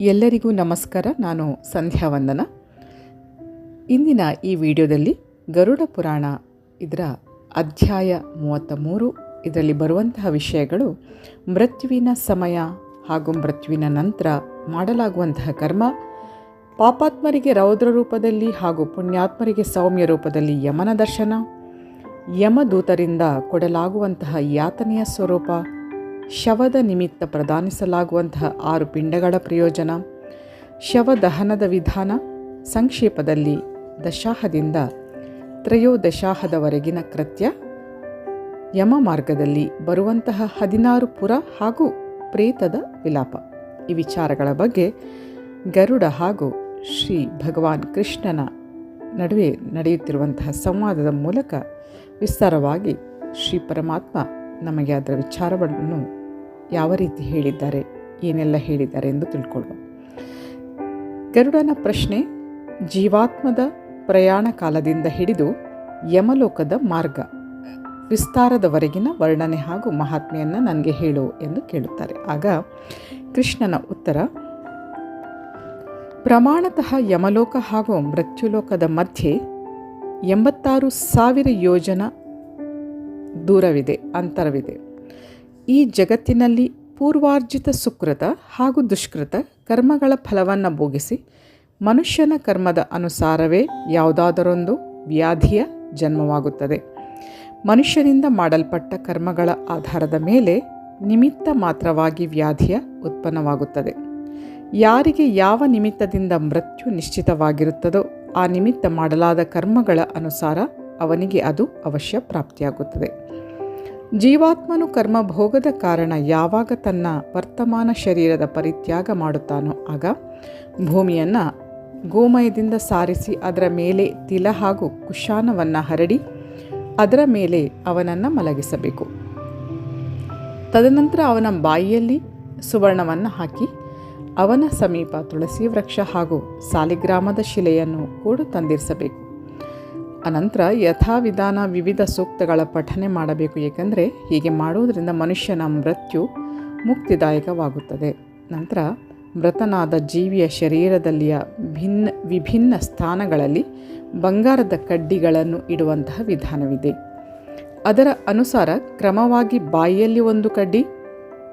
ಎಲ್ಲರಿಗೂ ನಮಸ್ಕಾರ. ನಾನು ಸಂಧ್ಯಾ ವಂದನ. ಇಂದಿನ ಈ ವಿಡಿಯೋದಲ್ಲಿ ಗರುಡ ಪುರಾಣ ಇದರ ಅಧ್ಯಾಯ ಮೂವತ್ತ ಮೂರು ಇದರಲ್ಲಿ ಬರುವಂತಹ ವಿಷಯಗಳು ಮೃತ್ಯುವಿನ ಸಮಯ ಹಾಗೂ ಮೃತ್ಯುವಿನ ನಂತರ ಮಾಡಲಾಗುವಂತಹ ಕರ್ಮ, ಪಾಪಾತ್ಮರಿಗೆ ರೌದ್ರ ರೂಪದಲ್ಲಿ ಹಾಗೂ ಪುಣ್ಯಾತ್ಮರಿಗೆ ಸೌಮ್ಯ ರೂಪದಲ್ಲಿ ಯಮನ ದರ್ಶನ, ಯಮದೂತರಿಂದ ಕೊಡಲಾಗುವಂತಹ ಯಾತನೆಯ ಸ್ವರೂಪ ಶವದ ನಿಮಿತ್ತ ಪ್ರದಾನಿಸಲಾಗುವಂತಹ ಆರು ಪಿಂಡಗಳ ಪ್ರಯೋಜನ. ಶವದಹನದ ವಿಧಾನ, ಸಂಕ್ಷೇಪದಲ್ಲಿ ದಶಾಹದಿಂದ ತ್ರಯೋದಶಾಹದವರೆಗಿನ ಕೃತ್ಯ. ಯಮ ಮಾರ್ಗದಲ್ಲಿ ಬರುವಂತಹ ಹದಿನಾರು ಪುರ ಹಾಗೂ ಪ್ರೇತದ ವಿಲಾಪ. ಈ ವಿಚಾರಗಳ ಬಗ್ಗೆ ಗರುಡ ಹಾಗೂ ಶ್ರೀ ಭಗವಾನ್ ಕೃಷ್ಣನ ನಡುವೆ ನಡೆಯುತ್ತಿರುವಂತಹ ಸಂವಾದದ ಮೂಲಕ ವಿಸ್ತಾರವಾಗಿ ಶ್ರೀ ಪರಮಾತ್ಮ ನಮಗೆ ಅದರ ವಿಚಾರವನ್ನು ಯಾವ ರೀತಿ ಹೇಳಿದ್ದಾರೆ, ಏನೆಲ್ಲ ಹೇಳಿದ್ದಾರೆ ಎಂದು ತಿಳ್ಕೊಳ್ಳುವ. ಗರುಡನ ಪ್ರಶ್ನೆ, ಜೀವಾತ್ಮದ ಪ್ರಯಾಣ ಕಾಲದಿಂದ ಹಿಡಿದು ಯಮಲೋಕದ ಮಾರ್ಗ, ವಿಸ್ತಾರದವರೆಗಿನ ವರ್ಣನೆ ಹಾಗೂ ಮಹಾತ್ಮೆಯನ್ನು ನನಗೆ ಹೇಳು ಎಂದು ಕೇಳುತ್ತಾರೆ. ಆಗ ಕೃಷ್ಣನ ಉತ್ತರ, ಪ್ರಮಾಣತಃ ಯಮಲೋಕ ಹಾಗೂ ಮೃತ್ಯುಲೋಕದ ಮಧ್ಯೆ ಎಂಬತ್ತಾರು ಸಾವಿರ ಯೋಜನ ದೂರವಿದೆ, ಅಂತರವಿದೆ. ಈ ಜಗತ್ತಿನಲ್ಲಿ ಪೂರ್ವಾರ್ಜಿತ ಸುಕೃತ ಹಾಗೂ ದುಷ್ಕೃತ ಕರ್ಮಗಳ ಫಲವನ್ನು ಭೋಗಿಸಿ ಮನುಷ್ಯನ ಕರ್ಮದ ಅನುಸಾರವೇ ಯಾವುದಾದರೊಂದು ವ್ಯಾಧಿಯ ಜನ್ಮವಾಗುತ್ತದೆ. ಮನುಷ್ಯನಿಂದ ಮಾಡಲ್ಪಟ್ಟ ಕರ್ಮಗಳ ಆಧಾರದ ಮೇಲೆ ನಿಮಿತ್ತ ಮಾತ್ರವಾಗಿ ವ್ಯಾಧಿಯ ಉತ್ಪನ್ನವಾಗುತ್ತದೆ. ಯಾರಿಗೆ ಯಾವ ನಿಮಿತ್ತದಿಂದ ಮೃತ್ಯು ನಿಶ್ಚಿತವಾಗಿರುತ್ತದೋ ಆ ನಿಮಿತ್ತ ಮಾಡಲಾದ ಕರ್ಮಗಳ ಅನುಸಾರ ಅವನಿಗೆ ಅದು ಅವಶ್ಯ ಪ್ರಾಪ್ತಿಯಾಗುತ್ತದೆ. ಜೀವಾತ್ಮನು ಕರ್ಮ ಭೋಗದ ಕಾರಣ ಯಾವಾಗ ತನ್ನ ವರ್ತಮಾನ ಶರೀರದ ಪರಿತ್ಯಾಗ ಮಾಡುತ್ತಾನೋ ಆಗ ಭೂಮಿಯನ್ನು ಗೋಮಯದಿಂದ ಸಾರಿಸಿ ಅದರ ಮೇಲೆ ತಿಲ ಹಾಗೂ ಕುಶಾನವನ್ನು ಹರಡಿ ಅದರ ಮೇಲೆ ಅವನನ್ನು ಮಲಗಿಸಬೇಕು. ತದನಂತರ ಅವನ ಬಾಯಿಯಲ್ಲಿ ಸುವರ್ಣವನ್ನು ಹಾಕಿ ಅವನ ಸಮೀಪ ತುಳಸಿ ವೃಕ್ಷ ಹಾಗೂ ಸಾಲಿಗ್ರಾಮದ ಶಿಲೆಯನ್ನು ಕೂಡ ತಂದಿರಿಸಬೇಕು. ಅನಂತರ ಯಥಾವಿಧಾನ ವಿವಿಧ ಸೂಕ್ತಗಳ ಪಠನೆ ಮಾಡಬೇಕು, ಏಕೆಂದರೆ ಹೀಗೆ ಮಾಡುವುದರಿಂದ ಮನುಷ್ಯನ ಮೃತ್ಯು ಮುಕ್ತಿದಾಯಕವಾಗುತ್ತದೆ. ನಂತರ ಮೃತನಾದ ಜೀವಿಯ ಶರೀರದಲ್ಲಿಯ ಭಿನ್ನ, ವಿಭಿನ್ನ ಸ್ಥಾನಗಳಲ್ಲಿ ಬಂಗಾರದ ಕಡ್ಡಿಗಳನ್ನು ಇಡುವಂತಹ ವಿಧಾನವಿದೆ. ಅದರ ಅನುಸಾರ ಕ್ರಮವಾಗಿ ಬಾಯಿಯಲ್ಲಿ ಒಂದು ಕಡ್ಡಿ,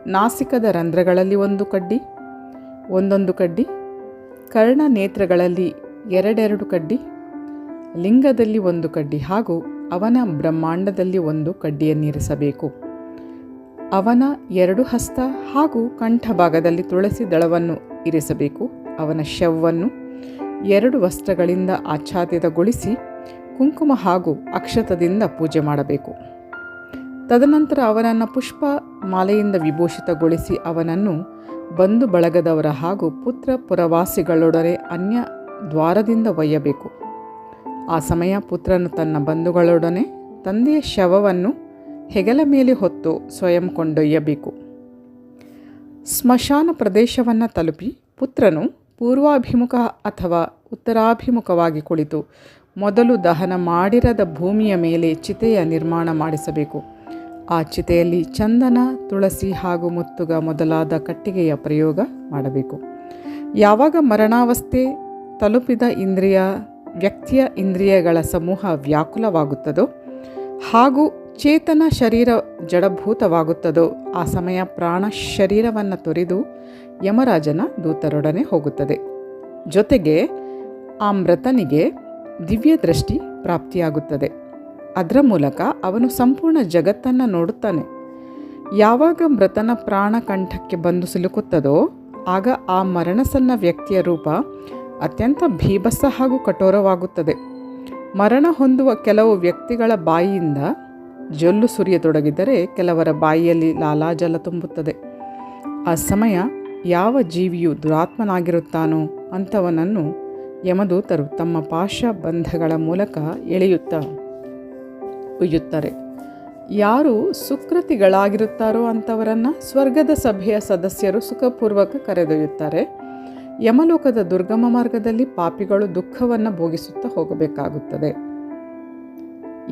ನಾಸಿಕದ ರಂಧ್ರಗಳಲ್ಲಿ ಒಂದು ಕಡ್ಡಿ, ಒಂದೊಂದು ಕಡ್ಡಿ, ಕರ್ಣ ನೇತ್ರಗಳಲ್ಲಿ ಎರಡೆರಡು ಕಡ್ಡಿ ಲಿಂಗದಲ್ಲಿ ಒಂದು ಕಡ್ಡಿ ಹಾಗೂ ಅವನ ಬ್ರಹ್ಮಾಂಡದಲ್ಲಿ ಒಂದು ಕಡ್ಡಿಯನ್ನಿರಿಸಬೇಕು ಅವನ ಎರಡು ಹಸ್ತ ಹಾಗೂ ಕಂಠಭಾಗದಲ್ಲಿ ತುಳಸಿ ದಳವನ್ನು ಇರಿಸಬೇಕು. ಅವನ ಶವವನ್ನು ಎರಡು ವಸ್ತ್ರಗಳಿಂದ ಆಚ್ಛಾದಿತಗೊಳಿಸಿ ಕುಂಕುಮ ಹಾಗೂ ಅಕ್ಷತದಿಂದ ಪೂಜೆ ಮಾಡಬೇಕು. ತದನಂತರ ಅವನನ್ನು ಪುಷ್ಪ ಮಾಲೆಯಿಂದ ವಿಭೂಷಿತಗೊಳಿಸಿ ಅವನನ್ನು ಬಂಧು ಬಳಗದವರ ಹಾಗೂ ಪುತ್ರ ಪುರವಾಸಿಗಳೊಡನೆ ಅನ್ಯ ದ್ವಾರದಿಂದ ಒಯ್ಯಬೇಕು. ಆ ಸಮಯ ಪುತ್ರನು ತನ್ನ ಬಂಧುಗಳೊಡನೆ ತಂದೆಯ ಶವವನ್ನು ಹೆಗಲ ಮೇಲೆ ಹೊತ್ತು ಸ್ವಯಂ ಕೊಂಡೊಯ್ಯಬೇಕು. ಸ್ಮಶಾನ ಪ್ರದೇಶವನ್ನು ತಲುಪಿ ಪುತ್ರನು ಪೂರ್ವಾಭಿಮುಖ ಅಥವಾ ಉತ್ತರಾಭಿಮುಖವಾಗಿ ಕುಳಿತು ಮೊದಲು ದಹನ ಮಾಡಿರದ ಭೂಮಿಯ ಮೇಲೆ ಚಿತೆಯ ನಿರ್ಮಾಣ ಮಾಡಿಸಬೇಕು. ಆ ಚಿತೆಯಲ್ಲಿ ಚಂದನ, ತುಳಸಿ ಹಾಗೂ ಮುತ್ತುಗ ಮೊದಲಾದ ಕಟ್ಟಿಗೆಯ ಪ್ರಯೋಗ ಮಾಡಬೇಕು. ಯಾವಾಗ ಮರಣಾವಸ್ಥೆ ತಲುಪಿದ ಇಂದ್ರಿಯ ವ್ಯಕ್ತಿಯ ಇಂದ್ರಿಯಗಳ ಸಮೂಹ ವ್ಯಾಕುಲವಾಗುತ್ತದೋ ಹಾಗೂ ಚೇತನ ಶರೀರ ಜಡಭೂತವಾಗುತ್ತದೋ, ಆ ಸಮಯ ಪ್ರಾಣ ಶರೀರವನ್ನು ತೊರೆದು ಯಮರಾಜನ ದೂತರೊಡನೆ ಹೋಗುತ್ತದೆ. ಜೊತೆಗೆ ಆ ಮೃತನಿಗೆ ದಿವ್ಯ ದೃಷ್ಟಿ ಪ್ರಾಪ್ತಿಯಾಗುತ್ತದೆ. ಅದರ ಮೂಲಕ ಅವನು ಸಂಪೂರ್ಣ ಜಗತ್ತನ್ನು ನೋಡುತ್ತಾನೆ. ಯಾವಾಗ ಮೃತನ ಪ್ರಾಣ ಕಂಠಕ್ಕೆ ಬಂದು ಸಿಲುಕುತ್ತದೋ, ಆಗ ಆ ಮರಣಸನ್ನ ವ್ಯಕ್ತಿಯ ರೂಪ ಅತ್ಯಂತ ಭೀಭತ್ಸ ಹಾಗೂ ಕಠೋರವಾಗುತ್ತದೆ. ಮರಣ ಹೊಂದುವ ಕೆಲವು ವ್ಯಕ್ತಿಗಳ ಬಾಯಿಯಿಂದ ಜೊಲ್ಲು ಸುರಿಯತೊಡಗಿದರೆ ಕೆಲವರ ಬಾಯಿಯಲ್ಲಿ ಲಾಲಾಜಲ ತುಂಬುತ್ತದೆ. ಆ ಸಮಯ ಯಾವ ಜೀವಿಯು ದುರಾತ್ಮನಾಗಿರುತ್ತಾನೋ ಅಂಥವನನ್ನು ಯಮದೂತರು ತಮ್ಮ ಪಾಶ ಬಂಧಗಳ ಮೂಲಕ ಎಳೆಯುತ್ತಾ ಒಯ್ಯುತ್ತಾರೆ ಯಾರು ಸುಕೃತಿಗಳಾಗಿರುತ್ತಾರೋ ಅಂಥವರನ್ನು ಸ್ವರ್ಗದ ಸಭೆಯ ಸದಸ್ಯರು ಸುಖಪೂರ್ವಕ ಕರೆದೊಯ್ಯುತ್ತಾರೆ. ಯಮಲೋಕದ ದುರ್ಗಮ ಮಾರ್ಗದಲ್ಲಿ ಪಾಪಿಗಳು ದುಃಖವನ್ನು ಭೋಗಿಸುತ್ತಾ ಹೋಗಬೇಕಾಗುತ್ತದೆ.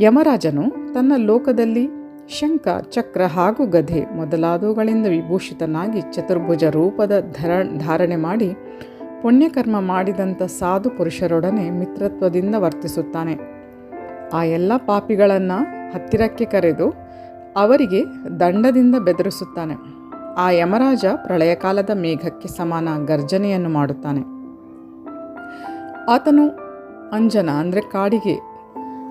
ಯಮರಾಜನು ತನ್ನ ಲೋಕದಲ್ಲಿ ಶಂಖ, ಚಕ್ರ ಹಾಗೂ ಗಧೆ ಮೊದಲಾದವುಗಳಿಂದ ವಿಭೂಷಿತನಾಗಿ ಚತುರ್ಭುಜ ರೂಪದ ಧರ, ಧಾರಣೆ ಮಾಡಿ ಪುಣ್ಯಕರ್ಮ ಮಾಡಿದಂಥ ಸಾಧು ಪುರುಷರೊಡನೆ ಮಿತ್ರತ್ವದಿಂದ ವರ್ತಿಸುತ್ತಾನೆ. ಆ ಎಲ್ಲ ಪಾಪಿಗಳನ್ನು ಹತ್ತಿರಕ್ಕೆ ಕರೆದು ಅವರಿಗೆ ದಂಡದಿಂದ ಬೆದರಿಸುತ್ತಾನೆ. ಆ ಯಮರಾಜ ಪ್ರಳಯಕಾಲದ ಮೇಘಕ್ಕೆ ಸಮಾನ ಗರ್ಜನೆಯನ್ನು ಮಾಡುತ್ತಾನೆ. ಆತನು ಅಂಜನ, ಅಂದರೆ ಕಾಡಿಗೆ,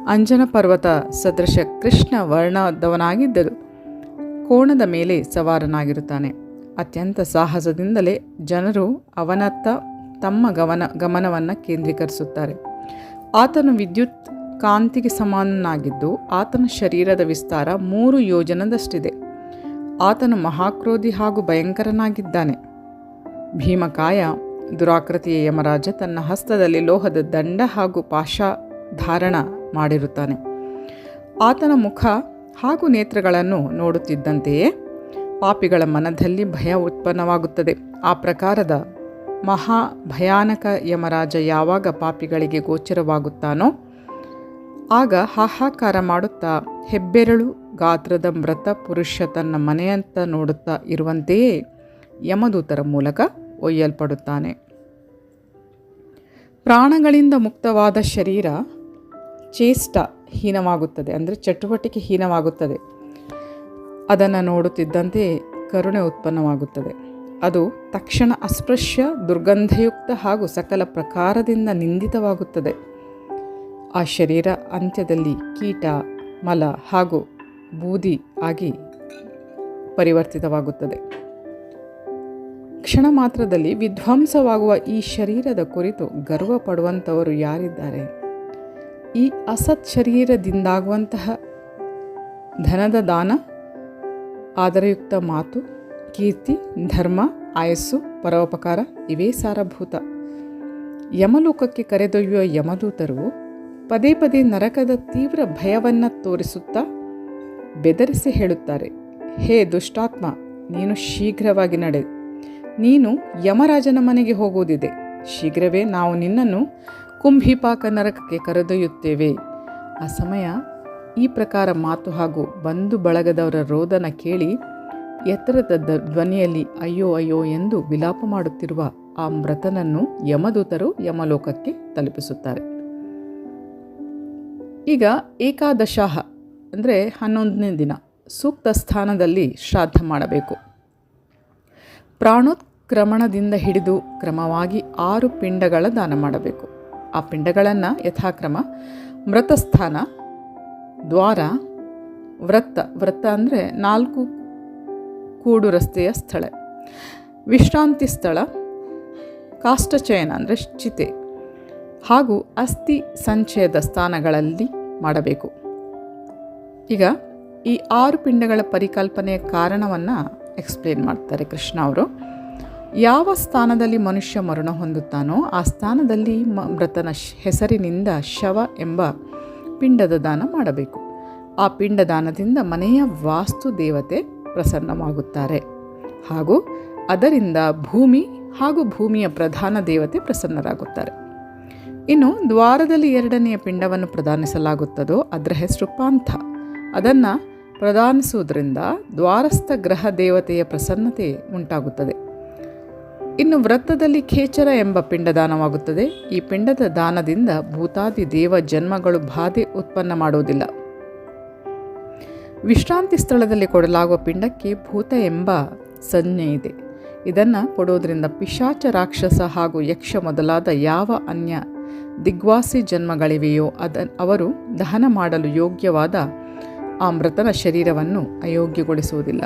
ಅಂಜನ ಪರ್ವತ ಸದೃಶ ಕೃಷ್ಣ ವರ್ಣದವನಾಗಿದ್ದರು ಕೋಣದ ಮೇಲೆ ಸವಾರನಾಗಿರುತ್ತಾನೆ. ಅತ್ಯಂತ ಸಾಹಸದಿಂದಲೇ ಜನರು ಅವನತ್ತ ತಮ್ಮ ಗಮನ ಗಮನವನ್ನು ಕೇಂದ್ರೀಕರಿಸುತ್ತಾರೆ. ಆತನು ವಿದ್ಯುತ್ ಕಾಂತಿಗೆ ಸಮಾನನಾಗಿದ್ದು ಆತನ ಶರೀರದ ವಿಸ್ತಾರ ಮೂರು ಯೋಜನದಷ್ಟಿದೆ. ಆತನು ಮಹಾಕ್ರೋಧಿ ಹಾಗೂ ಭಯಂಕರನಾಗಿದ್ದಾನೆ. ಭೀಮಕಾಯ, ದುರಾಕೃತಿಯ ಯಮರಾಜ ತನ್ನ ಹಸ್ತದಲ್ಲಿ ಲೋಹದ ದಂಡ ಹಾಗೂ ಪಾಶ ಧಾರಣ ಮಾಡಿರುತ್ತಾನೆ. ಆತನ ಮುಖ ಹಾಗೂ ನೇತ್ರಗಳನ್ನು ನೋಡುತ್ತಿದ್ದಂತೆಯೇ ಪಾಪಿಗಳ ಮನದಲ್ಲಿ ಭಯ ಉತ್ಪನ್ನವಾಗುತ್ತದೆ. ಆ ಪ್ರಕಾರದ ಮಹಾ ಭಯಾನಕ ಯಮರಾಜ ಯಾವಾಗ ಪಾಪಿಗಳಿಗೆ ಗೋಚರವಾಗುತ್ತಾನೋ ಆಗ ಹಾಹಾಕಾರ ಮಾಡುತ್ತಾ ಹೆಬ್ಬೆರಳು ಗಾತ್ರದ ಮೃತ ಪುರುಷ ತನ್ನ ಮನೆಯಂತ ನೋಡುತ್ತಾ ಇರುವಂತೆಯೇ ಯಮದೂತರ ಮೂಲಕ ಒಯ್ಯಲ್ಪಡುತ್ತಾನೆ. ಪ್ರಾಣಗಳಿಂದ ಮುಕ್ತವಾದ ಶರೀರ ಚೇಷ್ಟ ಹೀನವಾಗುತ್ತದೆ, ಅಂದರೆ ಚಟುವಟಿಕೆ ಹೀನವಾಗುತ್ತದೆ. ಅದನ್ನು ನೋಡುತ್ತಿದ್ದಂತೆ ಕರುಣೆ ಉತ್ಪನ್ನವಾಗುತ್ತದೆ. ಅದು ತಕ್ಷಣ ಅಸ್ಪೃಶ್ಯ, ದುರ್ಗಂಧಯುಕ್ತ ಹಾಗೂ ಸಕಲ ಪ್ರಕಾರದಿಂದ ನಿಂದಿತವಾಗುತ್ತದೆ. ಆ ಶರೀರ ಅಂತ್ಯದಲ್ಲಿ ಕೀಟ, ಮಲ ಹಾಗೂ ಬೂದಿ ಆಗಿ ಪರಿವರ್ತಿತವಾಗುತ್ತದೆ. ಕ್ಷಣ ಮಾತ್ರದಲ್ಲಿ ವಿಧ್ವಂಸವಾಗುವ ಈ ಶರೀರದ ಕುರಿತು ಗರ್ವ ಪಡುವಂಥವರು ಯಾರಿದ್ದಾರೆ? ಈ ಅಸತ್ ಶರೀರದಿಂದಾಗುವಂತಹ ಧನದ ದಾನ, ಆದರಯುಕ್ತ ಮಾತು, ಕೀರ್ತಿ, ಧರ್ಮ, ಆಯಸ್ಸು, ಪರೋಪಕಾರ, ಇವೇ ಸಾರಭೂತ. ಯಮಲೋಕಕ್ಕೆ ಕರೆದೊಯ್ಯುವ ಯಮದೂತರು ಪದೇ ಪದೇ ನರಕದ ತೀವ್ರ ಭಯವನ್ನು ತೋರಿಸುತ್ತಾ ಬೆದರಿಸಿ ಹೇಳುತ್ತಾರೆ, ಹೇ ದುಷ್ಟಾತ್ಮ, ನೀನು ಶೀಘ್ರವಾಗಿ ನಡೆ. ನೀನು ಯಮರಾಜನ ಮನೆಗೆ ಹೋಗುವುದಿದೆ. ಶೀಘ್ರವೇ ನಾವು ನಿನ್ನನ್ನು ಕುಂಭಿಪಾಕ ನರಕಕ್ಕೆ ಕರೆದೊಯ್ಯುತ್ತೇವೆ. ಆ ಸಮಯ ಈ ಪ್ರಕಾರ ಮಾತು ಹಾಗೂ ಬಂಧು ಬಳಗದವರ ರೋದನ ಕೇಳಿ ಎತ್ತರದ ಧ್ವನಿಯಲ್ಲಿ ಅಯ್ಯೋ ಅಯ್ಯೋ ಎಂದು ವಿಲಾಪ ಮಾಡುತ್ತಿರುವ ಆ ಮೃತನನ್ನು ಯಮದೂತರು ಯಮಲೋಕಕ್ಕೆ ತಲುಪಿಸುತ್ತಾರೆ. ಈಗ ಏಕಾದಶಾಹ, ಅಂದರೆ ಹನ್ನೊಂದನೇ ದಿನ, ಸೂಕ್ತ ಸ್ಥಾನದಲ್ಲಿ ಶ್ರಾದ್ದ ಮಾಡಬೇಕು. ಪ್ರಾಣೋತ್ಕ್ರಮಣದಿಂದ ಹಿಡಿದು ಕ್ರಮವಾಗಿ ಆರು ಪಿಂಡಗಳ ದಾನ ಮಾಡಬೇಕು. ಆ ಪಿಂಡಗಳನ್ನು ಯಥಾಕ್ರಮ, ಮೃತಸ್ಥಾನ, ದ್ವಾರ ವೃತ್ತ ವೃತ್ತ ಅಂದರೆ ನಾಲ್ಕು ಕೂಡು ರಸ್ತೆಯ ಸ್ಥಳ. ವಿಶ್ರಾಂತಿ ಸ್ಥಳ, ಕಾಷ್ಟಚಯನ ಅಂದರೆ ಚಿತೆ. ಹಾಗೂ ಅಸ್ಥಿ ಸಂಚಯದ ಸ್ಥಾನಗಳಲ್ಲಿ ಮಾಡಬೇಕು. ಈಗ ಈ ಆರು ಪಿಂಡಗಳ ಪರಿಕಲ್ಪನೆಯ ಕಾರಣವನ್ನು ಎಕ್ಸ್ಪ್ಲೇನ್ ಮಾಡ್ತಾರೆ ಕೃಷ್ಣ ಅವರು. ಯಾವ ಸ್ಥಾನದಲ್ಲಿ ಮನುಷ್ಯ ಮರಣ ಹೊಂದುತ್ತಾನೋ ಆ ಸ್ಥಾನದಲ್ಲಿ ಮೃತನ ಹೆಸರಿನಿಂದ ಶವ ಎಂಬ ಪಿಂಡದ ದಾನ ಮಾಡಬೇಕು. ಆ ಪಿಂಡದಾನದಿಂದ ಮನೆಯ ವಾಸ್ತು ದೇವತೆ ಪ್ರಸನ್ನವಾಗುತ್ತಾರೆ. ಹಾಗೂ ಅದರಿಂದ ಭೂಮಿ ಹಾಗೂ ಭೂಮಿಯ ಪ್ರಧಾನ ದೇವತೆ ಪ್ರಸನ್ನರಾಗುತ್ತಾರೆ. ಇನ್ನು ದ್ವಾರದಲ್ಲಿ ಎರಡನೆಯ ಪಿಂಡವನ್ನು ಪ್ರದಾನಿಸಲಾಗುತ್ತದೋ ಅದರ ಹೆಸರು ಪಾಂಥ. ಅದನ್ನು ಪ್ರದಾನಿಸುವುದರಿಂದ ದ್ವಾರಸ್ಥ ಗ್ರಹ ದೇವತೆಯ ಪ್ರಸನ್ನತೆ ಉಂಟಾಗುತ್ತದೆ. ಇನ್ನು ವ್ರತದಲ್ಲಿ ಖೇಚರ ಎಂಬ ಪಿಂಡದಾನವಾಗುತ್ತದೆ. ಈ ಪಿಂಡದ ದಾನದಿಂದ ಭೂತಾದಿ ದೇವ ಜನ್ಮಗಳು ಬಾಧೆ ಉತ್ಪನ್ನ ಮಾಡುವುದಿಲ್ಲ. ವಿಶ್ರಾಂತಿ ಸ್ಥಳದಲ್ಲಿ ಕೊಡಲಾಗುವ ಪಿಂಡಕ್ಕೆ ಭೂತ ಎಂಬ ಸಂಜ್ಞೆ ಇದೆ. ಇದನ್ನು ಕೊಡುವುದರಿಂದ ಪಿಶಾಚ ರಾಕ್ಷಸ ಹಾಗೂ ಯಕ್ಷ ಮೊದಲಾದ ಯಾವ ಅನ್ಯ ದಿಗ್ವಾಸಿ ಜನ್ಮಗಳಿವೆಯೋ ಅದ, ಅವರು ದಹನ ಮಾಡಲು ಯೋಗ್ಯವಾದ ಆ ಮೃತನ ಶರೀರವನ್ನು ಅಯೋಗ್ಯಗೊಳಿಸುವುದಿಲ್ಲ.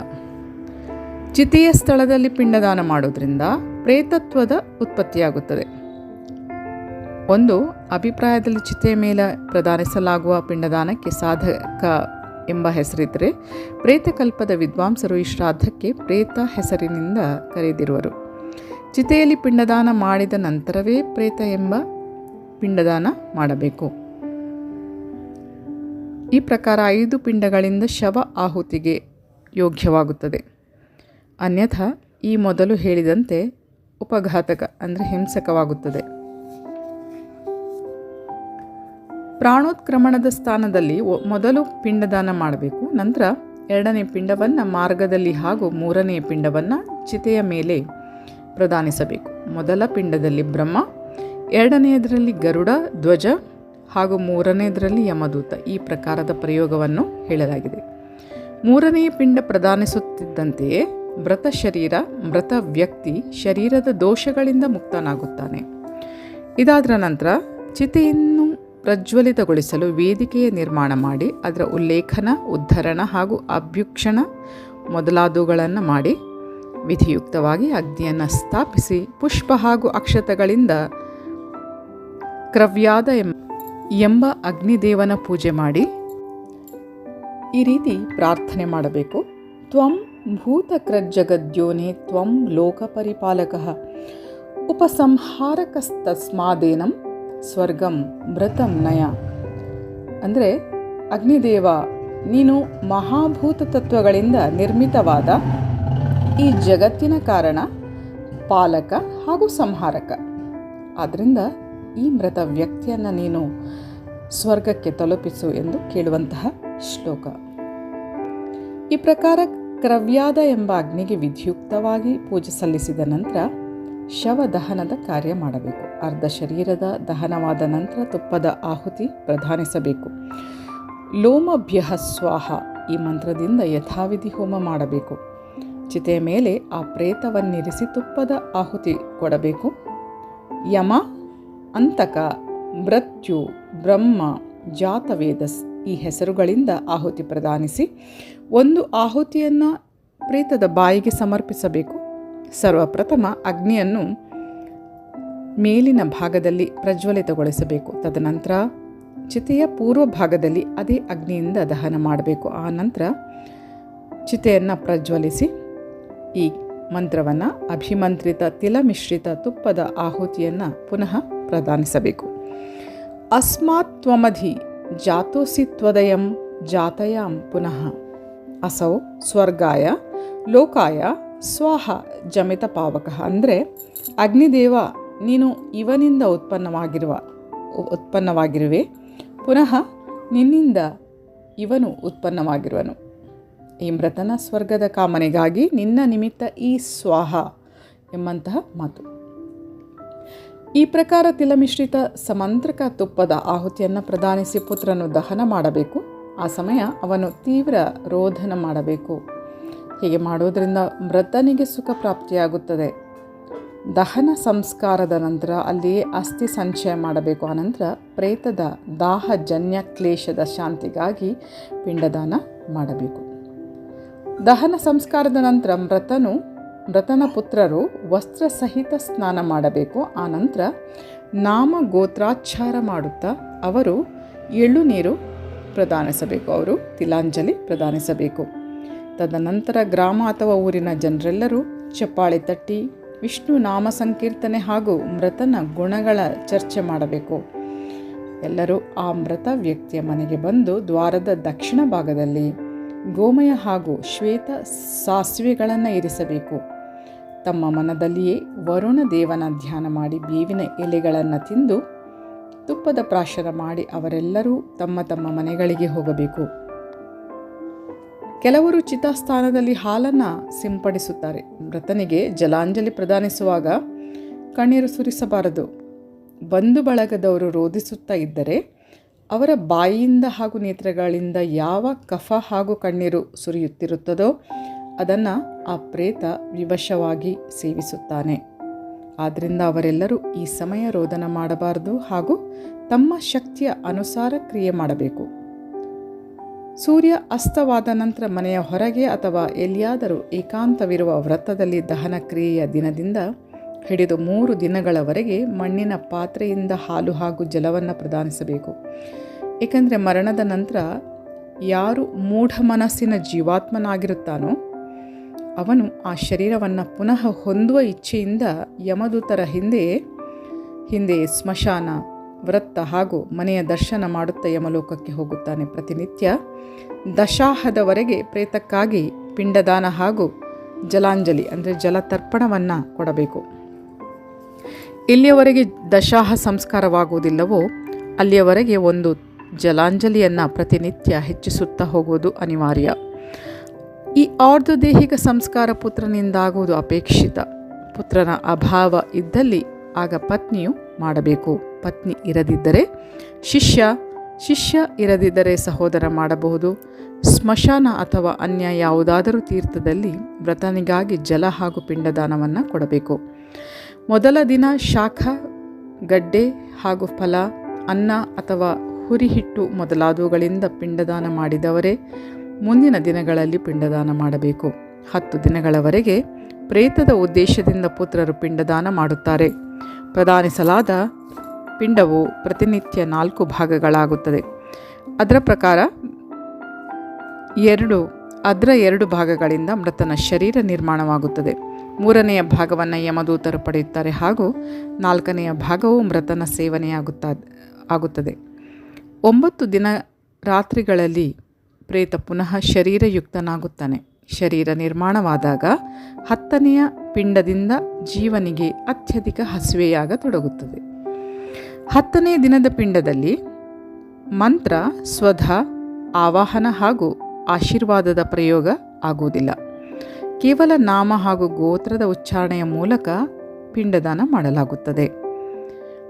ಚಿತೆಯ ಸ್ಥಳದಲ್ಲಿ ಪಿಂಡದಾನ ಮಾಡೋದ್ರಿಂದ ಪ್ರೇತತ್ವದ ಉತ್ಪತ್ತಿಯಾಗುತ್ತದೆ. ಒಂದು, ಅಭಿಪ್ರಾಯದಲ್ಲಿ ಚಿತೆಯ ಮೇಲೆ ಪ್ರದಾನಿಸಲಾಗುವ ಪಿಂಡದಾನಕ್ಕೆ ಸಾಧಕ ಎಂಬ ಹೆಸರಿದ್ದರೆ ಪ್ರೇತಕಲ್ಪದ ವಿದ್ವಾಂಸರು ಈ ಶ್ರಾದ್ದಕ್ಕೆ ಪ್ರೇತ ಹೆಸರಿನಿಂದ ಕರೆದಿರುವರು. ಚಿತೆಯಲ್ಲಿ ಪಿಂಡದಾನ ಮಾಡಿದ ನಂತರವೇ ಪ್ರೇತ ಎಂಬ ಪಿಂಡದಾನ ಮಾಡಬೇಕು. ಈ ಪ್ರಕಾರ ಐದು ಪಿಂಡಗಳಿಂದ ಶವ ಆಹುತಿಗೆ ಯೋಗ್ಯವಾಗುತ್ತದೆ. ಅನ್ಯಥಾ ಈ ಮೊದಲು ಹೇಳಿದಂತೆ ಉಪಘಾತಕ ಅಂದರೆ ಹಿಂಸಕವಾಗುತ್ತದೆ. ಪ್ರಾಣೋತ್ಕ್ರಮಣದ ಸ್ಥಾನದಲ್ಲಿ ಮೊದಲು ಪಿಂಡದಾನ ಮಾಡಬೇಕು, ನಂತರ ಎರಡನೇ ಪಿಂಡವನ್ನು ಮಾರ್ಗದಲ್ಲಿ ಹಾಗೂ ಮೂರನೇ ಪಿಂಡವನ್ನು ಚಿತೆಯ ಮೇಲೆ ಪ್ರದಾನಿಸಬೇಕು. ಮೊದಲ ಪಿಂಡದಲ್ಲಿ ಬ್ರಹ್ಮ ಎರಡನೆಯದರಲ್ಲಿ ಗರುಡ, ಧ್ವಜ ಹಾಗೂ ಮೂರನೆಯದರಲ್ಲಿ ಯಮದೂತ ಈ ಪ್ರಕಾರದ ಪ್ರಯೋಗವನ್ನು ಹೇಳಲಾಗಿದೆ. ಮೂರನೆಯ ಪಿಂಡ ಪ್ರದಾನಿಸುತ್ತಿದ್ದಂತೆಯೇ ಮೃತ ಶರೀರ, ಮೃತ ವ್ಯಕ್ತಿ ಶರೀರದ ದೋಷಗಳಿಂದ ಮುಕ್ತನಾಗುತ್ತಾನೆ. ಇದಾದ ನಂತರ ಚಿತೆಯನ್ನು ಪ್ರಜ್ವಲಿತಗೊಳಿಸಲು ವೇದಿಕೆಯ ನಿರ್ಮಾಣ ಮಾಡಿ, ಅದರ ಉಲ್ಲೇಖನ, ಉದ್ಧರಣ ಹಾಗೂ ಅಭ್ಯುಕ್ಷಣ ಮೊದಲಾದವುಗಳನ್ನು ಮಾಡಿ, ವಿಧಿಯುಕ್ತವಾಗಿ ಅಗ್ನಿಯನ್ನು ಸ್ಥಾಪಿಸಿ, ಪುಷ್ಪ ಹಾಗೂ ಅಕ್ಷತಗಳಿಂದ ಕ್ರವ್ಯಾದ ಎಂಬ ಅಗ್ನಿದೇವನ ಪೂಜೆ ಮಾಡಿ ಈ ರೀತಿ ಪ್ರಾರ್ಥನೆ ಮಾಡಬೇಕು. ತ್ವಂ ಭೂತಕ್ರಜ್ಜಗದ್ಯೋನೆ ತ್ವಂ ಲೋಕಪರಿಪಾಲಕ ಉಪಸಂಹಾರಕಸ್ತಸ್ಮಾದೇನಂ ಸ್ವರ್ಗಂ ಮೃತಂ ನಯ. ಅಂದರೆ ಅಗ್ನಿದೇವ, ನೀನು ಮಹಾಭೂತ ತತ್ವಗಳಿಂದ ನಿರ್ಮಿತವಾದ ಈ ಜಗತ್ತಿನ ಕಾರಣ ಪಾಲಕ ಹಾಗೂ ಸಂಹಾರಕ. ಆದ್ದರಿಂದ ಈ ಮೃತ ವ್ಯಕ್ತಿಯನ್ನು ನೀನು ಸ್ವರ್ಗಕ್ಕೆ ತಲುಪಿಸು ಎಂದು ಕೇಳುವಂತಹ ಶ್ಲೋಕ. ಈ ಪ್ರಕಾರ ಕ್ರವ್ಯಾದ ಎಂಬ ಅಗ್ನಿಗೆ ವಿಧಿಯುಕ್ತವಾಗಿ ಪೂಜೆ ಸಲ್ಲಿಸಿದ ನಂತರ ಶವ ದಹನದ ಕಾರ್ಯ ಮಾಡಬೇಕು. ಅರ್ಧ ಶರೀರದ ದಹನವಾದ ನಂತರ ತುಪ್ಪದ ಆಹುತಿ ಪ್ರಧಾನಿಸಬೇಕು. ಲೋಮಭ್ಯ ಸ್ವಾಹ ಈ ಮಂತ್ರದಿಂದ ಯಥಾವಿಧಿ ಹೋಮ ಮಾಡಬೇಕು. ಚಿತೆಯ ಮೇಲೆ ಆ ಪ್ರೇತವನ್ನಿರಿಸಿ ತುಪ್ಪದ ಆಹುತಿ ಕೊಡಬೇಕು. ಯಮ ಅಂತಕ, ಮೃತ್ಯು, ಬ್ರಹ್ಮ, ಜಾತವೇದಸ್ ಈ ಹೆಸರುಗಳಿಂದ ಆಹುತಿ ಪ್ರದಾನಿಸಿ ಒಂದು ಆಹುತಿಯನ್ನು ಪ್ರೇತದ ಬಾಯಿಗೆ ಸಮರ್ಪಿಸಬೇಕು. ಸರ್ವಪ್ರಥಮ ಅಗ್ನಿಯನ್ನು ಮೇಲಿನ ಭಾಗದಲ್ಲಿ ಪ್ರಜ್ವಲಿತಗೊಳಿಸಬೇಕು. ತದನಂತರ ಚಿತೆಯ ಪೂರ್ವ ಭಾಗದಲ್ಲಿ ಅದೇ ಅಗ್ನಿಯಿಂದ ದಹನ ಮಾಡಬೇಕು. ಆ ನಂತರ ಚಿತೆಯನ್ನು ಪ್ರಜ್ವಲಿಸಿ ಈ ಮಂತ್ರವನ್ನು ಅಭಿಮಂತ್ರಿತ, ತಿಲಮಿಶ್ರಿತ ತುಪ್ಪದ ಆಹುತಿಯನ್ನು ಪುನಃ ಪ್ರದಾನಿಸಬೇಕು ಅಸ್ಮಾತ್ ತ್ವಮಧಿ ಜಾತೋಸಿ ತ್ವದಯಂ ಜಾತಯಾಂ ಪುನಃ. ಅಸೌ ಸ್ವರ್ಗಾಯ ಲೋಕಾಯ ಸ್ವಾಹ ಜಮಿತ ಪಾವಕ. ಅಂದರೆ ಅಗ್ನಿದೇವ, ನೀನು ಇವನಿಂದ ಉತ್ಪನ್ನವಾಗಿರುವ, ಉತ್ಪನ್ನವಾಗಿರುವೆ. ಪುನಃ ನಿನ್ನಿಂದ ಇವನು ಉತ್ಪನ್ನವಾಗಿರುವನು. ಈ ಮೃತನ ಸ್ವರ್ಗದ ಕಾಮನೆಗಾಗಿ ನಿನ್ನ ನಿಮಿತ್ತ ಈ ಸ್ವಾಹ ಎಂಬಂತಹ ಮಾತು. ಈ ಪ್ರಕಾರ ತಿಲಮಿಶ್ರಿತ ಸಮಂತ್ರಕ ತುಪ್ಪದ ಆಹುತಿಯನ್ನು ಪ್ರದಾನಿಸಿ ಪುತ್ರನು ದಹನ ಮಾಡಬೇಕು. ಆ ಸಮಯ ಅವನು ತೀವ್ರ ರೋಧನ ಮಾಡಬೇಕು. ಹೀಗೆ ಮಾಡೋದರಿಂದ ಮೃತನಿಗೆ ಸುಖ ಪ್ರಾಪ್ತಿಯಾಗುತ್ತದೆ. ದಹನ ಸಂಸ್ಕಾರದ ನಂತರ ಅಲ್ಲಿಯೇ ಅಸ್ಥಿ ಸಂಚಯ ಮಾಡಬೇಕು. ಆನಂತರ ಪ್ರೇತದ ದಾಹಜನ್ಯ ಕ್ಲೇಶದ ಶಾಂತಿಗಾಗಿ ಪಿಂಡದಾನ ಮಾಡಬೇಕು. ದಹನ ಸಂಸ್ಕಾರದ ನಂತರ ಮೃತನು ಮೃತನ ಪುತ್ರರು ವಸ್ತ್ರ ಸಹಿತ ಸ್ನಾನ ಮಾಡಬೇಕು. ಆನಂತರ ನಂತರ ನಾಮ ಗೋತ್ರಾಚಾರ ಮಾಡುತ್ತಾ ಅವರು ಎಳ್ಳು ನೀರು ಪ್ರದಾನಿಸಬೇಕು, ಅವರು ತಿಲಾಂಜಲಿ ಪ್ರದಾನಿಸಬೇಕು. ತದನಂತರ ಗ್ರಾಮ ಅಥವಾ ಊರಿನ ಜನರೆಲ್ಲರೂ ಚಪ್ಪಾಳೆ ತಟ್ಟಿ, ವಿಷ್ಣು ನಾಮ ಸಂಕೀರ್ತನೆ ಹಾಗೂ ಮೃತನ ಗುಣಗಳ ಚರ್ಚೆ ಮಾಡಬೇಕು. ಎಲ್ಲರೂ ಆ ಮೃತ ವ್ಯಕ್ತಿಯ ಮನೆಗೆ ಬಂದು ದ್ವಾರದ ದಕ್ಷಿಣ ಭಾಗದಲ್ಲಿ ಗೋಮಯ ಹಾಗೂ ಶ್ವೇತ ಸಾಸಿವೆಗಳನ್ನು ಇರಿಸಬೇಕು. ತಮ್ಮ ಮನದಲ್ಲಿಯೇ ವರುಣ ದೇವನ ಧ್ಯಾನ ಮಾಡಿ ಬೇವಿನ ಎಲೆಗಳನ್ನು ತಿಂದು ತುಪ್ಪದ ಪ್ರಾಶನ ಮಾಡಿ ಅವರೆಲ್ಲರೂ ತಮ್ಮ ತಮ್ಮ ಮನೆಗಳಿಗೆ ಹೋಗಬೇಕು. ಕೆಲವರು ಚಿತಾಸ್ಥಾನದಲ್ಲಿ ಹಾಲನ್ನು ಸಿಂಪಡಿಸುತ್ತಾರೆ. ಮೃತನಿಗೆ ಜಲಾಂಜಲಿ ಪ್ರದಾನಿಸುವಾಗ ಕಣ್ಣೀರು ಸುರಿಸಬಾರದು. ಬಂಧು ಬಳಗದವರು ರೋಧಿಸುತ್ತಾ ಇದ್ದರೆ ಅವರ ಬಾಯಿಯಿಂದ ಹಾಗೂ ನೇತ್ರಗಳಿಂದ ಯಾವ ಕಫ ಹಾಗೂ ಕಣ್ಣೀರು ಸುರಿಯುತ್ತಿರುತ್ತದೋ ಅದನ್ನು ಆ ಪ್ರೇತ ವಿವಶವಾಗಿ ಸೇವಿಸುತ್ತಾನೆ. ಆದ್ದರಿಂದ ಅವರೆಲ್ಲರೂ ಈ ಸಮಯ ರೋದನ ಮಾಡಬಾರದು ಹಾಗೂ ತಮ್ಮ ಶಕ್ತಿಯ ಅನುಸಾರ ಕ್ರಿಯೆ ಮಾಡಬೇಕು. ಸೂರ್ಯ ಅಸ್ತವಾದ ನಂತರ ಮನೆಯ ಹೊರಗೆ ಅಥವಾ ಎಲ್ಲಿಯಾದರೂ ಏಕಾಂತವಿರುವ ವ್ರತದಲ್ಲಿ ದಹನ ಕ್ರಿಯೆಯ ದಿನದಿಂದ ಹಿಡಿದು ಮೂರು ದಿನಗಳವರೆಗೆ ಮಣ್ಣಿನ ಪಾತ್ರೆಯಿಂದ ಹಾಲು ಹಾಗೂ ಜಲವನ್ನು ಪ್ರದಾನಿಸಬೇಕು ಏಕೆಂದರೆ ಮರಣದ ನಂತರ ಯಾರು ಮೂಢ ಮನಸ್ಸಿನ ಜೀವಾತ್ಮನಾಗಿರುತ್ತಾನೋ ಅವನು ಆ ಶರೀರವನ್ನು ಪುನಃ ಹೊಂದುವ ಇಚ್ಛೆಯಿಂದ ಯಮದೂತರ ಹಿಂದೆ ಹಿಂದೆ ಸ್ಮಶಾನ, ವೃತ್ತ ಹಾಗೂ ಮನೆಯ ದರ್ಶನ ಮಾಡುತ್ತಾ ಯಮಲೋಕಕ್ಕೆ ಹೋಗುತ್ತಾನೆ ಪ್ರತಿನಿತ್ಯ. ದಶಾಹದವರೆಗೆ ಪ್ರೇತಕ್ಕಾಗಿ ಪಿಂಡದಾನ ಹಾಗೂ ಜಲಾಂಜಲಿ, ಅಂದರೆ ಜಲತರ್ಪಣವನ್ನು ಕೊಡಬೇಕು. ಇಲ್ಲಿಯವರೆಗೆ ದಶಾಹ ಸಂಸ್ಕಾರವಾಗುವುದಿಲ್ಲವೋ, ಅಲ್ಲಿಯವರೆಗೆ ಒಂದು ಜಲಾಂಜಲಿಯನ್ನು ಪ್ರತಿನಿತ್ಯ ಹೆಚ್ಚಿಸುತ್ತಾ ಹೋಗುವುದು ಅನಿವಾರ್ಯ. ಈ ಆರ್ಧದೈಹಿಕ ಸಂಸ್ಕಾರ ಪುತ್ರನಿಂದಾಗುವುದು ಅಪೇಕ್ಷಿತ. ಪುತ್ರನ ಅಭಾವ ಇದ್ದಲ್ಲಿ ಆಗ ಪತ್ನಿಯು ಮಾಡಬೇಕು. ಪತ್ನಿ ಇರದಿದ್ದರೆ ಶಿಷ್ಯ ಶಿಷ್ಯ ಇರದಿದ್ದರೆ ಸಹೋದರ ಮಾಡಬಹುದು. ಸ್ಮಶಾನ ಅಥವಾ ಅನ್ಯ ಯಾವುದಾದರೂ ತೀರ್ಥದಲ್ಲಿ ವ್ರತನಿಗಾಗಿ ಜಲ ಹಾಗೂ ಪಿಂಡದಾನವನ್ನು ಕೊಡಬೇಕು. ಮೊದಲ ದಿನ ಶಾಖ, ಗಡ್ಡೆ ಹಾಗೂ ಫಲ, ಅನ್ನ ಅಥವಾ ಹುರಿಹಿಟ್ಟು ಮೊದಲಾದವುಗಳಿಂದ ಪಿಂಡದಾನ ಮಾಡಿದವರೇ ಮುಂದಿನ ದಿನಗಳಲ್ಲಿ ಪಿಂಡದಾನ ಮಾಡಬೇಕು. ಹತ್ತು ದಿನಗಳವರೆಗೆ ಪ್ರೇತದ ಉದ್ದೇಶದಿಂದ ಪುತ್ರರು ಪಿಂಡದಾನ ಮಾಡುತ್ತಾರೆ. ಪ್ರದಾನಿಸಲಾದ ಪಿಂಡವು ಪ್ರತಿನಿತ್ಯ ನಾಲ್ಕು ಭಾಗಗಳಾಗುತ್ತದೆ. ಅದರ ಪ್ರಕಾರ ಎರಡು, ಅದರ ಎರಡು ಭಾಗಗಳಿಂದ ಮೃತನ ಶರೀರ ನಿರ್ಮಾಣವಾಗುತ್ತದೆ. ಮೂರನೆಯ ಭಾಗವನ್ನು ಯಮದೂತರು ಪಡೆಯುತ್ತಾರೆ ಹಾಗೂ ನಾಲ್ಕನೆಯ ಭಾಗವು ಮೃತನ ಸೇವನೆಯಾಗುತ್ತ, ಆಗುತ್ತದೆ. ಒಂಬತ್ತು ದಿನ ರಾತ್ರಿಗಳಲ್ಲಿ ಪ್ರೇತ ಪುನಃ ಶರೀರಯುಕ್ತನಾಗುತ್ತಾನೆ. ಶರೀರ ನಿರ್ಮಾಣವಾದಾಗ ಹತ್ತನೆಯ ಪಿಂಡದಿಂದ ಜೀವನಿಗೆ ಅತ್ಯಧಿಕ ಹಸಿವೆಯಾಗತೊಡಗುತ್ತದೆ ಹತ್ತನೆಯ ದಿನದ ಪಿಂಡದಲ್ಲಿ ಮಂತ್ರ, ಸ್ವಧ, ಆವಾಹನ ಹಾಗೂ ಆಶೀರ್ವಾದದ ಪ್ರಯೋಗ ಆಗುವುದಿಲ್ಲ. ಕೇವಲ ನಾಮ ಹಾಗೂ ಗೋತ್ರದ ಉಚ್ಚಾರಣೆಯ ಮೂಲಕ ಪಿಂಡದಾನ ಮಾಡಲಾಗುತ್ತದೆ.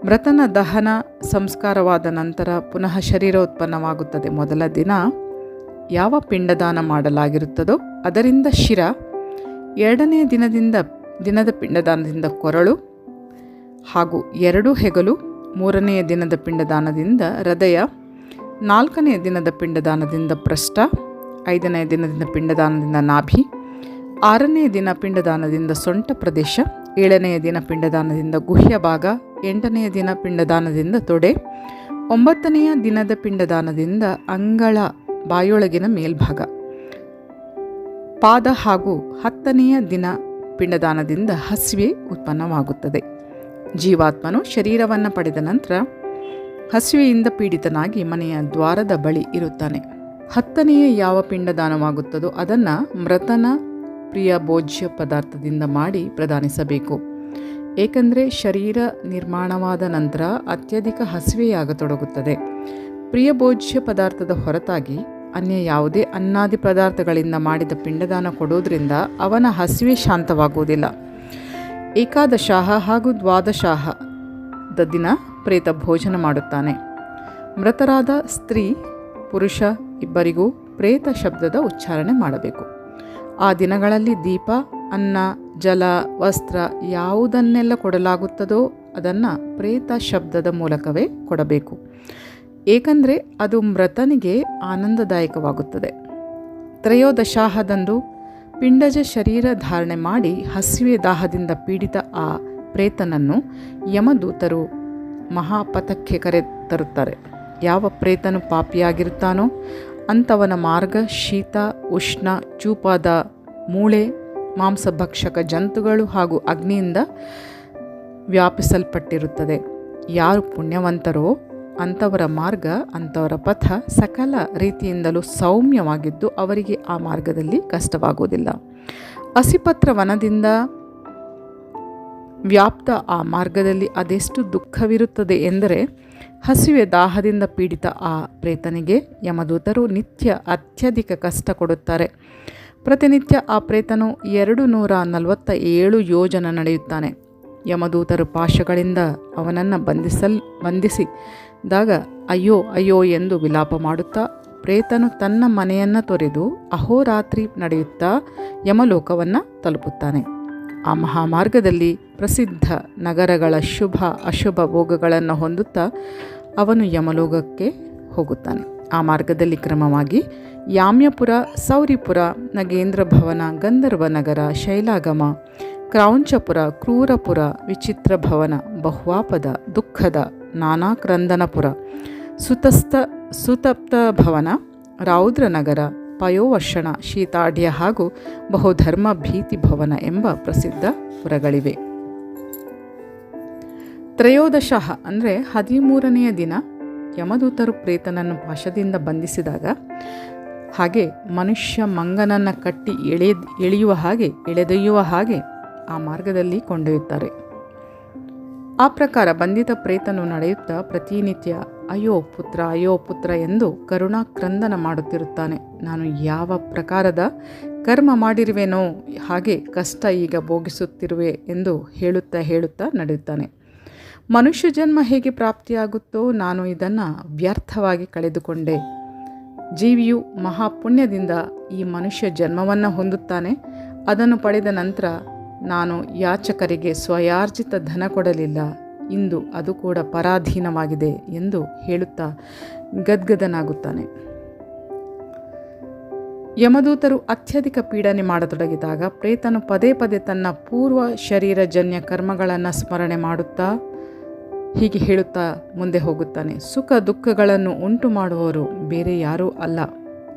ಮೃತನ ದಹನ ಸಂಸ್ಕಾರವಾದ ನಂತರ ಪುನಃ ಶರೀರ ಉತ್ಪನ್ನವಾಗುತ್ತದೆ ಮೊದಲ ದಿನ ಯಾವ ಪಿಂಡದಾನ ಮಾಡಲಾಗಿರುತ್ತದೋ ಅದರಿಂದ ಶಿರ, ಎರಡನೇ ದಿನದಿಂದ ದಿನದ ಪಿಂಡದಾನದಿಂದ ಕೊರಳು ಹಾಗೂ ಎರಡು ಹೆಗಲು ಮೂರನೆಯ ದಿನದ ಪಿಂಡದಾನದಿಂದ ಹೃದಯ ನಾಲ್ಕನೆಯ ದಿನದ ಪಿಂಡದಾನದಿಂದ ಪೃಷ್ಠ ಐದನೆಯ ದಿನದಿಂದ ಪಿಂಡದಾನದಿಂದ ನಾಭಿ ಆರನೆಯ ದಿನ ಪಿಂಡದಾನದಿಂದ ಸೊಂಟ ಪ್ರದೇಶ ಏಳನೆಯ ದಿನ ಪಿಂಡದಾನದಿಂದ ಗುಹ್ಯ ಭಾಗ ಎಂಟನೆಯ ದಿನ ಪಿಂಡದಾನದಿಂದ ತೊಡೆ, ಒಂಬತ್ತನೆಯ ದಿನದ ಪಿಂಡದಾನದಿಂದ ಅಂಗಳ ಬಾಯೊಳಗಿನ ಮೇಲ್ಭಾಗ. ಪಾದ ಹಾಗೂ ಹತ್ತನೆಯ ದಿನ ಪಿಂಡದಾನದಿಂದ ಹಸಿವೆ ಉತ್ಪನ್ನವಾಗುತ್ತದೆ. ಜೀವಾತ್ಮನು ಶರೀರವನ್ನು ಪಡೆದ ನಂತರ ಹಸಿವೆಯಿಂದ ಪೀಡಿತನಾಗಿ ಮನೆಯ ದ್ವಾರದ ಬಳಿ ಇರುತ್ತಾನೆ. ಹತ್ತನೆಯ ಯಾವ ಪಿಂಡದಾನವಾಗುತ್ತದೋ ಅದನ್ನು ಮೃತನ ಪ್ರಿಯ ಭೋಜ್ಯ ಪದಾರ್ಥದಿಂದ ಮಾಡಿ ಪ್ರದಾನಿಸಬೇಕು. ಏಕೆಂದರೆ ಶರೀರ ನಿರ್ಮಾಣವಾದ ನಂತರ ಅತ್ಯಧಿಕ ಹಸಿವೆಯಾಗತೊಡಗುತ್ತದೆ. ಪ್ರಿಯ ಭೋಜ್ಯ ಪದಾರ್ಥದ ಹೊರತಾಗಿ ಅನ್ಯ ಯಾವುದೇ ಅನ್ನಾದಿ ಪದಾರ್ಥಗಳಿಂದ ಮಾಡಿದ ಪಿಂಡದಾನ ಕೊಡೋದ್ರಿಂದ ಅವನ ಹಸಿವೆ ಶಾಂತವಾಗುವುದಿಲ್ಲ. ಏಕಾದಶಾಹ ಹಾಗೂ ದ್ವಾದಶಾಹದ ದಿನ ಪ್ರೇತ ಭೋಜನ ಮಾಡುತ್ತಾನೆ. ಮೃತರಾದ ಸ್ತ್ರೀ, ಪುರುಷ ಇಬ್ಬರಿಗೂ ಪ್ರೇತ ಶಬ್ದದ ಉಚ್ಚಾರಣೆ ಮಾಡಬೇಕು. ಆ ದಿನಗಳಲ್ಲಿ ದೀಪ, ಅನ್ನ, ಜಲ, ವಸ್ತ್ರ ಯಾವುದನ್ನೆಲ್ಲ ಕೊಡಲಾಗುತ್ತದೋ ಅದನ್ನು ಪ್ರೇತ ಶಬ್ದದ ಮೂಲಕವೇ ಕೊಡಬೇಕು. ಏಕೆಂದರೆ ಅದು ಮೃತನಿಗೆ ಆನಂದದಾಯಕವಾಗುತ್ತದೆ. ತ್ರಯೋದಶಾಹದಂದು ಪಿಂಡಜ ಶರೀರ ಧಾರಣೆ ಮಾಡಿ ಹಸಿವೆ ದಾಹದಿಂದ ಪೀಡಿತ ಆ ಪ್ರೇತನನ್ನು ಯಮದೂತರು ಮಹಾಪಥಕ್ಕೆ ಕರೆ ತರುತ್ತಾರೆ. ಯಾವ ಪ್ರೇತನು ಪಾಪಿಯಾಗಿರುತ್ತಾನೋ ಅಂಥವನ ಮಾರ್ಗ ಶೀತ, ಉಷ್ಣ, ಚೂಪಾದ ಮೂಳೆ, ಮಾಂಸಭಕ್ಷಕ ಜಂತುಗಳು ಹಾಗೂ ಅಗ್ನಿಯಿಂದ ವ್ಯಾಪಿಸಲ್ಪಟ್ಟಿರುತ್ತದೆ. ಯಾರು ಪುಣ್ಯವಂತರೋ ಅಂಥವರ ಮಾರ್ಗ, ಅಂಥವರ ಪಥ ಸಕಲ ರೀತಿಯಿಂದಲೂ ಸೌಮ್ಯವಾಗಿದ್ದು ಅವರಿಗೆ ಆ ಮಾರ್ಗದಲ್ಲಿ ಕಷ್ಟವಾಗುವುದಿಲ್ಲ. ಹಸಿಪತ್ರ ವನದಿಂದ ವ್ಯಾಪ್ತ ಆ ಮಾರ್ಗದಲ್ಲಿ ಅದೆಷ್ಟು ದುಃಖವಿರುತ್ತದೆ ಎಂದರೆ, ಹಸಿವೆ ದಾಹದಿಂದ ಪೀಡಿತ ಆ ಪ್ರೇತನಿಗೆ ಯಮದೂತರು ನಿತ್ಯ ಅತ್ಯಧಿಕ ಕಷ್ಟ ಕೊಡುತ್ತಾರೆ. ಪ್ರತಿನಿತ್ಯ ಆ ಪ್ರೇತನು ಎರಡು ನೂರ ನಲವತ್ತ ಏಳು ಯೋಜನ ನಡೆಯುತ್ತಾನೆ. ಯಮದೂತರು ಪಾಶಗಳಿಂದ ಅವನನ್ನು ಬಂಧಿಸಲ್ ಬಂಧಿಸಿದಾಗ ಅಯ್ಯೋ ಅಯ್ಯೋ ಎಂದು ವಿಲಾಪ ಮಾಡುತ್ತಾ ಪ್ರೇತನು ತನ್ನ ಮನೆಯನ್ನು ತೊರೆದು ಅಹೋರಾತ್ರಿ ನಡೆಯುತ್ತಾ ಯಮಲೋಕವನ್ನು ತಲುಪುತ್ತಾನೆ. ಆ ಮಹಾಮಾರ್ಗದಲ್ಲಿ ಪ್ರಸಿದ್ಧ ನಗರಗಳ ಶುಭ, ಅಶುಭ ಭೋಗಗಳನ್ನು ಹೊಂದುತ್ತಾ ಅವನು ಯಮಲೋಕಕ್ಕೆ ಹೋಗುತ್ತಾನೆ. ಆ ಮಾರ್ಗದಲ್ಲಿ ಕ್ರಮವಾಗಿ ಯಾಮ್ಯಪುರ, ಸೌರಿಪುರ, ನಗೇಂದ್ರ ಭವನ, ಗಂಧರ್ವ ನಗರ, ಶೈಲಾಗಮ, ಕ್ರೌಂಚಪುರ, ಕ್ರೂರಪುರ, ವಿಚಿತ್ರ ಭವನ, ಬಹುವಾಪದ, ದುಃಖದ ನಾನಾಕ್ರಂದನಪುರ ಸುತಸ್ಥ ಸುತಪ್ತ ಭವನ, ರೌದ್ರನಗರ, ಪಯೋವರ್ಷಣ, ಶೀತಾಢ್ಯ ಹಾಗೂ ಬಹುಧರ್ಮ ಭೀತಿ ಭವನ ಎಂಬ ಪ್ರಸಿದ್ಧ ಪುರಗಳಿವೆ. ತ್ರಯೋದಶಃ ಅಂದರೆ ಹದಿಮೂರನೆಯ ದಿನ ಯಮದೂತರು ಪ್ರೇತನನ್ನು ಪಾಶದಿಂದ ಬಂಧಿಸಿದಾಗ, ಹಾಗೆ ಮನುಷ್ಯ ಮಂಗನನ್ನು ಕಟ್ಟಿ ಎಳೆ ಎಳೆಯುವ ಹಾಗೆ, ಎಳೆದೊಯ್ಯುವ ಹಾಗೆ ಆ ಮಾರ್ಗದಲ್ಲಿ ಕೊಂಡೊಯ್ಯುತ್ತಾರೆ. ಆ ಪ್ರಕಾರ ಬಂಧಿತ ಪ್ರೇತನು ನಡೆಯುತ್ತಾ ಪ್ರತಿನಿತ್ಯ, ಅಯ್ಯೋ ಪುತ್ರ ಅಯ್ಯೋ ಪುತ್ರ ಎಂದು ಕರುಣಾಕ್ರಂದನ ಮಾಡುತ್ತಿರುತ್ತಾನೆ. ನಾನು ಯಾವ ಪ್ರಕಾರದ ಕರ್ಮ ಮಾಡಿರುವೆನೋ, ಹಾಗೆ ಕಷ್ಟ ಈಗ ಭೋಗಿಸುತ್ತಿರುವೆ ಎಂದು ಹೇಳುತ್ತಾ ಹೇಳುತ್ತಾ ನಡೆಯುತ್ತಾನೆ. ಮನುಷ್ಯ ಜನ್ಮ ಹೇಗೆ ಪ್ರಾಪ್ತಿಯಾಗುತ್ತೋ, ನಾನು ಇದನ್ನು ವ್ಯರ್ಥವಾಗಿ ಕಳೆದುಕೊಂಡೆ. ಜೀವಿಯು ಮಹಾಪುಣ್ಯದಿಂದ ಈ ಮನುಷ್ಯ ಜನ್ಮವನ್ನು ಹೊಂದುತ್ತಾನೆ. ಅದನ್ನು ಪಡೆದ ನಂತರ ನಾನು ಯಾಚಕರಿಗೆ ಸ್ವಯಾರ್ಜಿತ ಧನ ಕೊಡಲಿಲ್ಲ. ಇಂದು ಅದು ಕೂಡ ಪರಾಧೀನವಾಗಿದೆ ಎಂದು ಹೇಳುತ್ತಾ ಗದ್ಗದನಾಗುತ್ತಾನೆ. ಯಮದೂತರು ಅತ್ಯಧಿಕ ಪೀಡನೆ ಮಾಡತೊಡಗಿದಾಗ ಪ್ರೇತನು ಪದೇ ಪದೇ ತನ್ನ ಪೂರ್ವ ಶರೀರಜನ್ಯ ಕರ್ಮಗಳನ್ನು ಸ್ಮರಣೆ ಮಾಡುತ್ತಾ ಹೀಗೆ ಹೇಳುತ್ತಾ ಮುಂದೆ ಹೋಗುತ್ತಾನೆ. ಸುಖ ದುಃಖಗಳನ್ನು ಉಂಟು ಮಾಡುವವರು ಬೇರೆ ಯಾರೂ ಅಲ್ಲ.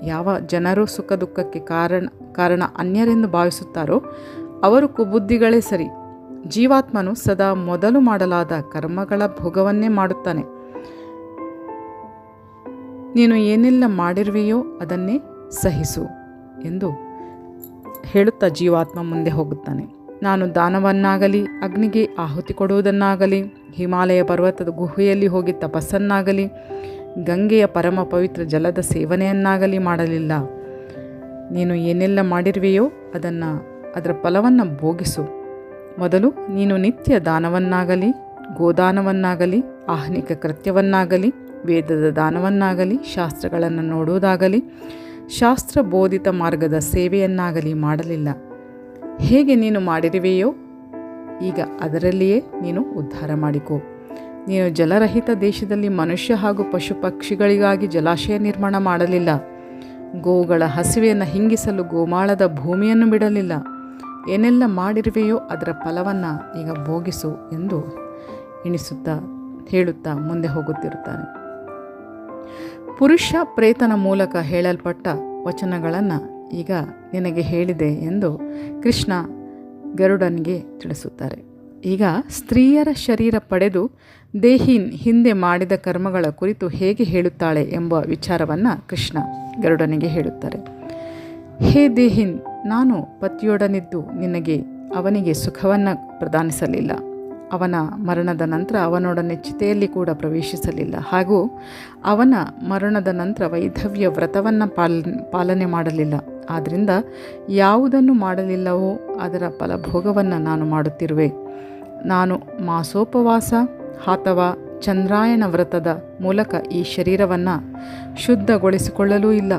ಯಾವ ಜನರು ಸುಖ ದುಃಖಕ್ಕೆ ಕಾರಣ ಕಾರಣ ಅನ್ಯರೆಂದು ಭಾವಿಸುತ್ತಾರೋ ಅವರು ಕುಬುದ್ಧಿಗಳೇ ಸರಿ. ಜೀವಾತ್ಮನು ಸದಾ ಮೊದಲು ಮಾಡಲಾದ ಕರ್ಮಗಳ ಭೋಗವನ್ನೇ ಮಾಡುತ್ತಾನೆ. ನೀನು ಏನೆಲ್ಲ ಮಾಡಿರುವೆಯೋ ಅದನ್ನೇ ಸಹಿಸು ಎಂದು ಹೇಳುತ್ತಾ ಜೀವಾತ್ಮ ಮುಂದೆ ಹೋಗುತ್ತಾನೆ. ನಾನು ದಾನವನ್ನಾಗಲಿ, ಅಗ್ನಿಗೆ ಆಹುತಿ ಕೊಡುವುದನ್ನಾಗಲಿ, ಹಿಮಾಲಯ ಪರ್ವತದ ಗುಹೆಯಲ್ಲಿ ಹೋಗಿ ತಪಸ್ಸನ್ನಾಗಲಿ, ಗಂಗೆಯ ಪರಮ ಪವಿತ್ರ ಜಲದ ಸೇವನೆಯನ್ನಾಗಲಿ ಮಾಡಲಿಲ್ಲ. ನೀನು ಏನೆಲ್ಲ ಮಾಡಿರುವೆಯೋ ಅದನ್ನು ಅದರ ಫಲವನ್ನು ಭೋಗಿಸು. ಮೊದಲು ನೀನು ನಿತ್ಯ ದಾನವನ್ನಾಗಲಿ, ಗೋದಾನವನ್ನಾಗಲಿ, ಆಹ್ನಿಕ ಕೃತ್ಯವನ್ನಾಗಲಿ, ವೇದದ ದಾನವನ್ನಾಗಲಿ, ಶಾಸ್ತ್ರಗಳನ್ನು ನೋಡುವುದಾಗಲಿ, ಶಾಸ್ತ್ರ ಬೋಧಿತ ಮಾರ್ಗದ ಸೇವೆಯನ್ನಾಗಲಿ ಮಾಡಲಿಲ್ಲ. ಹೇಗೆ ನೀನು ಮಾಡಿರುವೆಯೋ, ಈಗ ಅದರಲ್ಲಿಯೇ ನೀನು ಉದ್ಧಾರ ಮಾಡಿಕೋ. ನೀನು ಜಲರಹಿತ ದೇಶದಲ್ಲಿ ಮನುಷ್ಯ ಹಾಗೂ ಪಶು ಪಕ್ಷಿಗಳಿಗಾಗಿ ಜಲಾಶಯ ನಿರ್ಮಾಣ ಮಾಡಲಿಲ್ಲ. ಗೋವುಗಳ ಹಸಿವೆಯನ್ನು ಹಿಂಗಿಸಲು ಗೋಮಾಳದ ಭೂಮಿಯನ್ನು ಬಿಡಲಿಲ್ಲ. ಏನೆಲ್ಲ ಮಾಡಿರುವೆಯೋ ಅದರ ಫಲವನ್ನು ಈಗ ಭೋಗಿಸು ಎಂದು ಎಣಿಸುತ್ತಾ, ಹೇಳುತ್ತಾ ಮುಂದೆ ಹೋಗುತ್ತಿರುತ್ತಾನೆ. ಪುರುಷ ಪ್ರೇತನ ಮೂಲಕ ಹೇಳಲ್ಪಟ್ಟ ವಚನಗಳನ್ನು ಈಗ ನಿನಗೆ ಹೇಳಿದೆ ಎಂದು ಕೃಷ್ಣ ಗರುಡನಿಗೆ ತಿಳಿಸುತ್ತಾರೆ. ಈಗ ಸ್ತ್ರೀಯರ ಶರೀರ ಪಡೆದು ದೇಹಿನ್ ಹಿಂದೆ ಮಾಡಿದ ಕರ್ಮಗಳ ಕುರಿತು ಹೇಗೆ ಹೇಳುತ್ತಾಳೆ ಎಂಬ ವಿಚಾರವನ್ನು ಕೃಷ್ಣ ಗರುಡನಿಗೆ ಹೇಳುತ್ತಾರೆ. ಹೇ ದೇಹಿನ್ ನಾನು ಪತಿಯೊಡನಿದ್ದು ನಿನಗೆ ಅವನಿಗೆ ಸುಖವನ್ನು ಪ್ರದಾನಿಸಲಿಲ್ಲ. ಅವನ ಮರಣದ ನಂತರ ಅವನೊಡನೆ ಚಿತೆಯಲ್ಲಿ ಕೂಡ ಪ್ರವೇಶಿಸಲಿಲ್ಲ. ಹಾಗೂ ಅವನ ಮರಣದ ನಂತರ ವೈಧವ್ಯ ವ್ರತವನ್ನು ಪಾಲ, ಪಾಲನೆ ಮಾಡಲಿಲ್ಲ. ಆದ್ದರಿಂದ ಯಾವುದನ್ನು ಮಾಡಲಿಲ್ಲವೋ ಅದರ ಫಲಭೋಗವನ್ನು ನಾನು ಮಾಡುತ್ತಿರುವೆ. ನಾನು ಮಾಸೋಪವಾಸ ಅಥವಾ ಚಂದ್ರಾಯನ ವ್ರತದ ಮೂಲಕ ಈ ಶರೀರವನ್ನು ಶುದ್ಧಗೊಳಿಸಿಕೊಳ್ಳಲೂ ಇಲ್ಲ.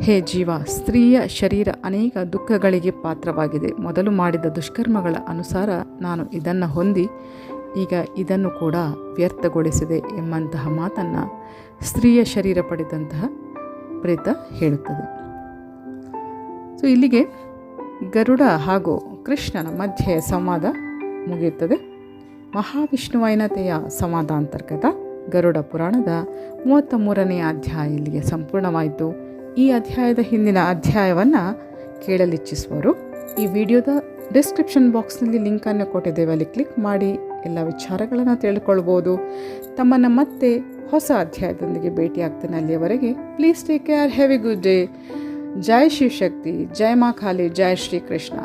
ಹೇ ಜೀವ, ಸ್ತ್ರೀಯ ಶರೀರ ಅನೇಕ ದುಃಖಗಳಿಗೆ ಪಾತ್ರವಾಗಿದೆ. ಮೊದಲು ಮಾಡಿದ ದುಷ್ಕರ್ಮಗಳ ಅನುಸಾರ ನಾನು ಇದನ್ನು ಹೊಂದಿ, ಈಗ ಇದನ್ನು ಕೂಡ ವ್ಯರ್ಥಗೊಳಿಸಿದೆ ಎಂಬಂತಹ ಮಾತನ್ನು ಸ್ತ್ರೀಯ ಶರೀರ ಪಡೆದಂತಹ ಪ್ರೇತ ಹೇಳುತ್ತದೆ. ಸೊ, ಇಲ್ಲಿಗೆ ಗರುಡ ಹಾಗೂ ಕೃಷ್ಣನ ಮಧ್ಯೆ ಸಂವಾದ ಮುಗಿಯುತ್ತದೆ. ಮಹಾವಿಷ್ಣುವೈನತೆಯ ಸಂವಾದ ಅಂತರ್ಗತ ಗರುಡ ಪುರಾಣದ ಮೂವತ್ತ ಮೂರನೆಯ ಅಧ್ಯಾಯ ಇಲ್ಲಿಗೆ ಸಂಪೂರ್ಣವಾಯಿತು. ಈ ಅಧ್ಯಾಯದ ಹಿಂದಿನ ಅಧ್ಯಾಯವನ್ನು ಕೇಳಲಿಚ್ಛಿಸುವರು. ಈ ವಿಡಿಯೋದ ಡಿಸ್ಕ್ರಿಪ್ಷನ್ ಬಾಕ್ಸ್ನಲ್ಲಿ ಲಿಂಕನ್ನು ಕೊಟ್ಟಿದ್ದೇವೆ. ಅಲ್ಲಿ ಕ್ಲಿಕ್ ಮಾಡಿ, ಎಲ್ಲ ವಿಚಾರಗಳನ್ನು ತಿಳ್ಕೊಳ್ಬೋದು. ತಮ್ಮನ್ನು ಮತ್ತೆ ಹೊಸ ಅಧ್ಯಾಯದೊಂದಿಗೆ ಭೇಟಿಯಾಗ್ತೇನೆ ಅಲ್ಲಿಯವರೆಗೆ. Please take care have a good day ಜೈ ಶಿವಶಕ್ತಿ ಜೈ ಮಾ ಖಾಲಿ. ಜೈ ಶ್ರೀ ಕೃಷ್ಣ.